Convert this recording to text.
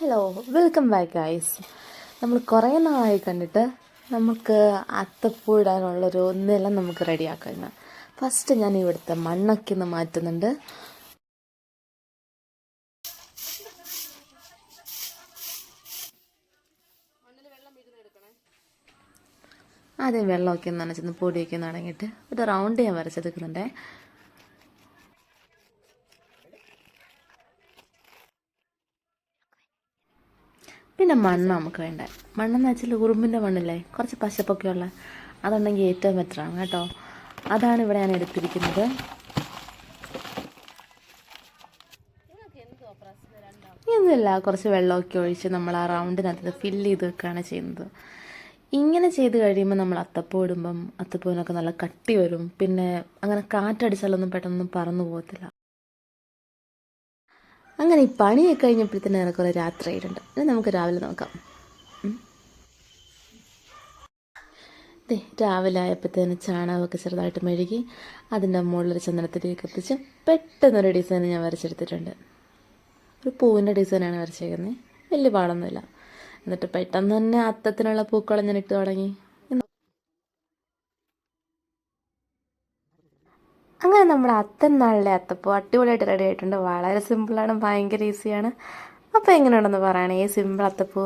Hello welcome back guys നമ്മൾ കുറേ നാളായി കണ്ടിട്ട് നമുക്ക് അത്തപ്പൂടാനുള്ളൊരു നിലം നമുക്ക് റെഡിയാക്കണം ഫസ്റ്റ് ഞാൻ ഇവിടുത്തെ മണ്ണൊക്കെ ഒന്ന് മാറ്റുന്നുണ്ട്. ആദ്യം വെള്ളമൊക്കെ നനച്ചൊന്ന് പൊടിയൊക്കെ അടങ്ങിയിട്ട് ഒരു റൗണ്ട് ഞാൻ വരച്ചെടുക്കുന്നുണ്ടേ. പിന്നെ മണ്ണ് നമുക്ക് വേണ്ട? മണ്ണെന്ന് വെച്ചാൽ ഉറുമ്പിന്റെ മണ്ണില്ലേ? കുറച്ച് പശപ്പൊക്കെ ഉള്ള അതുണ്ടെങ്കിൽ ഏറ്റവും ബെറ്ററാണ് കേട്ടോ. അതാണ് ഇവിടെ ഞാൻ എടുത്തിരിക്കുന്നത്. ഇന്നില്ല കുറച്ച് വെള്ളമൊക്കെ ഒഴിച്ച് നമ്മൾ ആ റൗണ്ടിനകത്ത് ഫില്ല് ചെയ്ത് വെക്കുകയാണ് ചെയ്യുന്നത്. ഇങ്ങനെ ചെയ്ത് കഴിയുമ്പോൾ നമ്മൾ അത്തപ്പൂ ഇടുമ്പം അത്തപ്പൂവിനൊക്കെ നല്ല കട്ടി വരും. പിന്നെ അങ്ങനെ കാറ്റടിച്ചാലൊന്നും പെട്ടെന്നൊന്നും പറന്നു പോകത്തില്ല. അങ്ങനെ ഈ പണിയൊക്കെ കഴിഞ്ഞപ്പോഴത്തേന് ഏറെക്കുറെ രാത്രി ആയിട്ടുണ്ട് ഇനി നമുക്ക് രാവിലെ നോക്കാം. അതെ ദേ രാവിലെ ആയപ്പോഴത്തേന് ചാണകമൊക്കെ ചെറുതായിട്ട് മെഴുകി അതിന്റെ മുകളിൽ ചന്ദനത്തിരി കത്തിച്ച് പെട്ടെന്നൊരു ഡിസൈൻ ഞാൻ വരച്ചെടുത്തിട്ടുണ്ട്. ഒരു പൂവിന്റെ ഡിസൈനാണ് വരച്ചേക്കുന്നത്. വലിയ പാടൊന്നുമില്ല. എന്നിട്ട് പെട്ടെന്ന് തന്നെ അത്തത്തിനുള്ള പൂക്കളം ഞാൻ ഇട്ട് തുടങ്ങി. അങ്ങനെ നമ്മൾ അത്തൻ നാളിലെ അത്തപ്പോൾ അടിപൊളിയായിട്ട് റെഡി ആയിട്ടുണ്ട്. വളരെ സിമ്പിളാണ് ഭയങ്കര ഈസിയാണ് അപ്പോൾ എങ്ങനെയുണ്ടെന്ന് പറയണേ? സിമ്പിൾ അത്തപ്പൂ